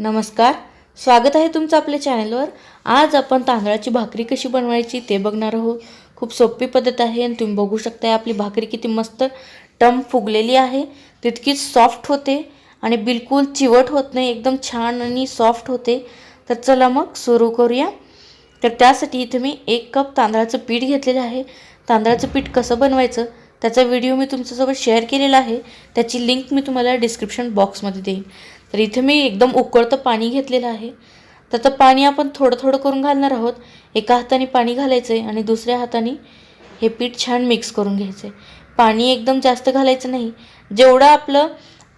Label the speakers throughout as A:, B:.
A: नमस्कार. स्वागत आहे तुमचं आपल्या चॅनलवर. आज आपण तांदळाची भाकरी कशी बनवायची ते बघणार आहोत. खूप सोपी पद्धत आहे आणि तुम्ही बघू शकता आपली भाकरी किती मस्त टम फुगलेली आहे. तितकीच सॉफ्ट होते आणि बिलकुल चिवट होत नाही. एकदम छान आणि सॉफ्ट होते. तर चला मग सुरू करूया. तर त्यासाठी इथे मी एक कप तांदळाचं पीठ घेतलेलं आहे. तांदळाचं पीठ कसं बनवायचं त्याचा व्हिडिओ मी तुमच्यासोबत शेअर केलेला आहे. त्याची लिंक मी तुम्हाला डिस्क्रिप्शन बॉक्समध्ये देईन. तर इथे मी एकदम उकळतं पाणी घेतलेलं आहे. तर आता पाणी आपण थोडं थोडं करून घालणार आहोत. एका हाताने पाणी घालायचं आहे आणि दुसऱ्या हाताने हे पीठ छान मिक्स करून घ्यायचं आहे पाणी एकदम जास्त घालायचं नाही. जेवढं आपलं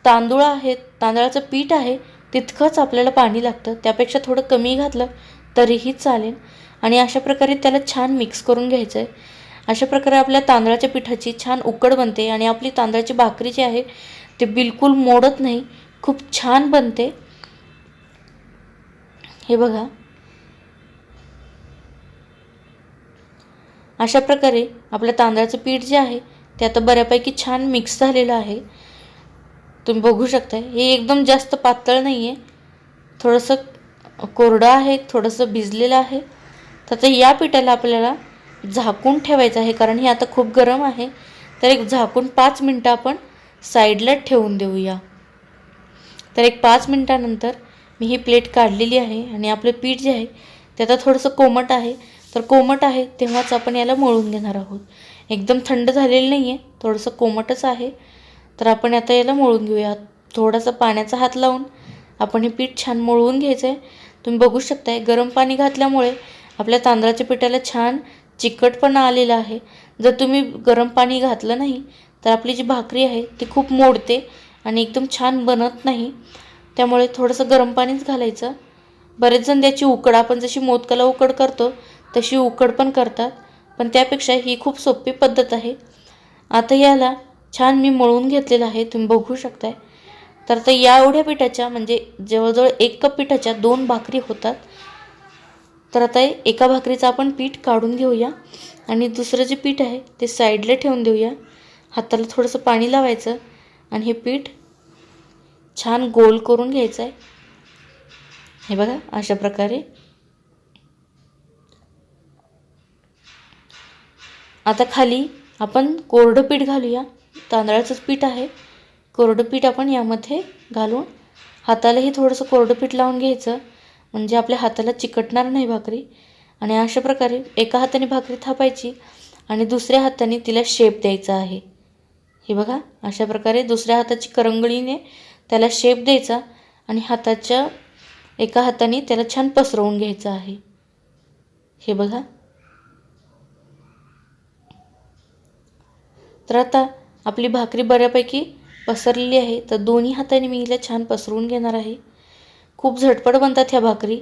A: तांदूळ आहे तांदळाचं पीठ आहे तितकंच आपल्याला पाणी लागतं. त्यापेक्षा थोडं कमी घातलं तरीही चालेल. आणि अशा प्रकारे त्याला छान मिक्स करून घ्यायचं आहे अशा प्रकारे आपल्या तांदळाच्या पिठाची छान उकड बनते आणि आपली तांदळाची भाकरी जी आहे ते बिलकुल मोडत नाही. खूप छान बनते. हे बघा. अशा प्रकारे आपल्या तांदळाचं पीठ जे आहे ते आता बऱ्यापैकी छान मिक्स झालेलं आहे. तुम्ही बघू शकता हे एकदम जास्त पातळ नाही आहे थोडंसं कोरडं आहे थोडंसं भिजलेलं आहे. तर आता या पिठाला आपल्याला झाकून ठेवायचं आहे कारण हे आता खूप गरम आहे. तर एक झाकून पाच मिनटं आपण साईडला ठेवून देऊया. तर एक पाच मिनटानंतर मी ही प्लेट काढलेली आहे आणि आपलं पीठ जे आहे ते आता थोडंसं कोमट आहे. तर कोमट आहे तेव्हाच आपण याला मळून घेणार आहोत. एकदम थंड झालेलं नाही आहे थोडंसं कोमटच आहे. तर आपण आता याला मळून घेऊया. थोडासा पाण्याचा हात लावून आपण हे पीठ छान मळवून घ्यायचं आहे तुम्ही बघू शकताय गरम पाणी घातल्यामुळे आपल्या तांदळाच्या पिठाला छान चिकटपणा आलेला आहे. जर तुम्ही गरम पाणी घातलं नाही तर आपली जी भाकरी आहे ती खूप मोडते आणि एकदम छान बनत नाही. त्यामुळे थोडंसं गरम पाणीच घालायचं. बरेच जण त्याची उकड आपण जशी मोदकाला उकड करतो तशी उकड पण करतात. पण त्यापेक्षा ही खूप सोपी पद्धत आहे. आता याला छान मी मळून घेतलेलं आहे तुम्ही बघू शकताय. तर आता या एवढ्या पिठाच्या म्हणजे जवळजवळ एक कप पिठाच्या दोन भाकरी होतात. तर आता एका भाकरीचं आपण पीठ काढून घेऊया. आणि दुसरं जे पीठ आहे ते साईडला ठेवून देऊया. हाताला थोडंसं पाणी लावायचं. आणि हे पीठ छान गोल करून घ्यायचं आहे हे बघा अशा प्रकारे. आता खाली आपण कोरडं पीठ घालूया. तांदळाचंच पीठ आहे. कोरडं पीठ आपण यामध्ये घालून हातालाही थोडंसं कोरडं पीठ लावून घ्यायचं. म्हणजे आपल्या हाताला चिकटणार नाही भाकरी. आणि अशा प्रकारे एका हाताने भाकरी थापायची आणि दुसऱ्या हाताने तिला शेप द्यायचा आहे. हे बघा अशा प्रकारे दुसऱ्या हाताची करंगळीने त्याला शेप द्यायचा आणि हाताच्या एका हाताने त्याला छान पसरवून घ्यायचं आहे. हे बघा. तर आता आपली भाकरी बऱ्यापैकी पसरलेली आहे. तर दोन्ही हाताने मी हिला छान पसरवून घेणार आहे. खूप झटपट बनतात ह्या भाकरी.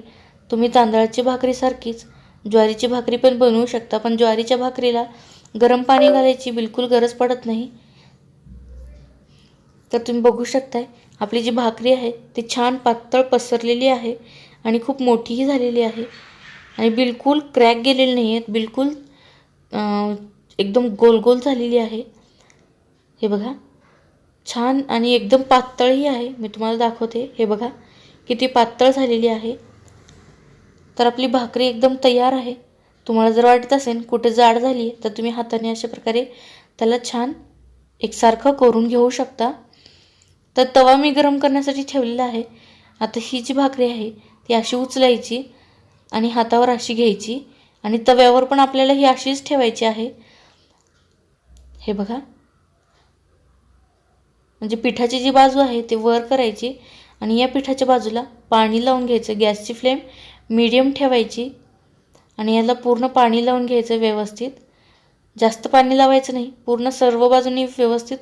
A: तुम्ही तांदळाची भाकरीसारखीच ज्वारीची भाकरी पण बनवू शकता पण ज्वारीच्या भाकरीला गरम पाणी घालायची बिलकुल गरज पडत नाही. तर तुम्ही बघू शकताय आपली जी भाकरी आहे ती छान पातळ पसरलेली आहे आणि खूप मोठीही झालेली आहे. आणि बिलकुल क्रॅक गेलेली नाही आहेत बिलकुल एकदम गोल गोल झालेली आहे. हे बघा छान आणि एकदम पातळही आहे. मी तुम्हाला दाखवते हे बघा किती पातळ झालेली आहे. तर आपली भाकरी एकदम तयार आहे. तुम्हाला जर वाटत असेल कुठे जाड झाली तर तुम्ही हाताने अशा प्रकारे त्याला छान एकसारखं करून घेऊ शकता. तर तवा मी गरम करण्यासाठी ठेवलेला आहे. आता ही जी भाकरी आहे ती अशी उचलायची आणि हातावर अशी घ्यायची आणि तव्यावर पण आपल्याला ही अशीच ठेवायची आहे. हे बघा. म्हणजे पिठाची जी बाजू आहे ती वर करायची आणि या पिठाच्या बाजूला पाणी लावून घ्यायचं. गॅसची फ्लेम मीडियम ठेवायची आणि याला पूर्ण पाणी लावून घ्यायचं व्यवस्थित. जास्त पाणी लावायचं नाही पूर्ण सर्व बाजूनी व्यवस्थित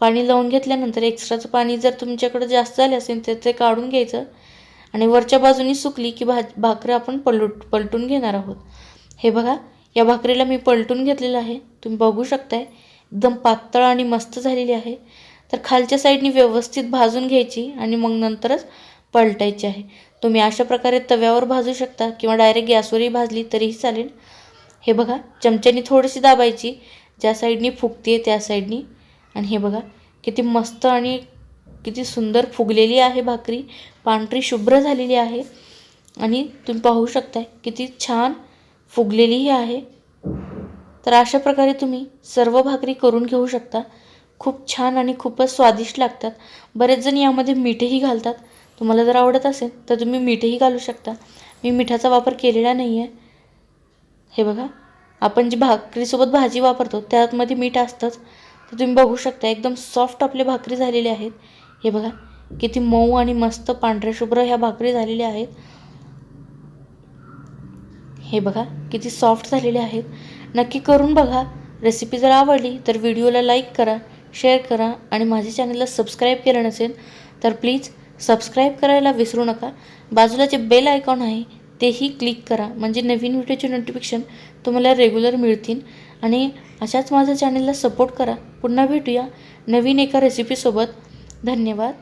A: पाणी लावून घेतल्यानंतर एक्स्ट्राचं पाणी जर तुमच्याकडं जास्त झाले असेल तर ते काढून घ्यायचं. आणि वरच्या बाजूनी सुकली की भा भाकरी आपण पलट पलटून घेणार आहोत. हे बघा या भाकरीला मी पलटून घेतलेलं आहे. तुम्ही बघू शकताय एकदम पातळ आणि मस्त झालेली आहे. तर खालच्या साईडनी व्यवस्थित भाजून घ्यायची आणि मग नंतरच पलटायची आहे. तुम्ही अशा प्रकारे तव्यावर भाजू शकता किंवा डायरेक्ट गॅसवरही भाजली तरीही चालेल. हे बघा चमच्यानी थोडीशी दाबायची. ज्या साईडनी फुगते त्या साईडनी आणि हे बघा किती मस्त आणि किती सुंदर फुगलेली आहे भाकरी. पांढरी शुभ्र झालेली आहे. आणि तुम्ही पाहू शकताय किती छान फुगलेलीही आहे. तर अशा प्रकारे तुम्ही सर्व भाकरी करून घेऊ शकता. खूप छान आणि खूपच स्वादिष्ट लागतात. बरेच जण यामध्ये मीठही घालतात. तुम्हाला जर आवडत असेल तर तुम्ही मीठही घालू शकता. मी मिठाचा वापर केलेला नाही आहे हे बघा आपण जी भाकरीसोबत भाजी वापरतो त्यामध्ये मीठ असतंच. तर तुम्ही बघू शकता एकदम सॉफ्ट आपले भाकरी झालेले आहेत. हे बघा किती मऊ आणि मस्त पांढऱ्या शुभ्र ह्या भाकरी झालेल्या आहेत. हे बघा किती सॉफ्ट झालेले आहेत. नक्की करून बघा. रेसिपी जर आवडली तर व्हिडिओला लाईक करा शेअर करा आणि माझ्या चॅनलला सबस्क्राईब केलं नसेल तर प्लीज सबस्क्राईब करायला विसरू नका. बाजूला जे बेल आयकॉन आहे तेही क्लिक करा. म्हणजे नवीन व्हिडिओचे नोटिफिकेशन तुम्हाला रेग्युलर मिळतील. आणि अशाच माझ्या चॅनलला सपोर्ट करा. पुन्हा भेटूया नवीन एका रेसिपीसोबत धन्यवाद.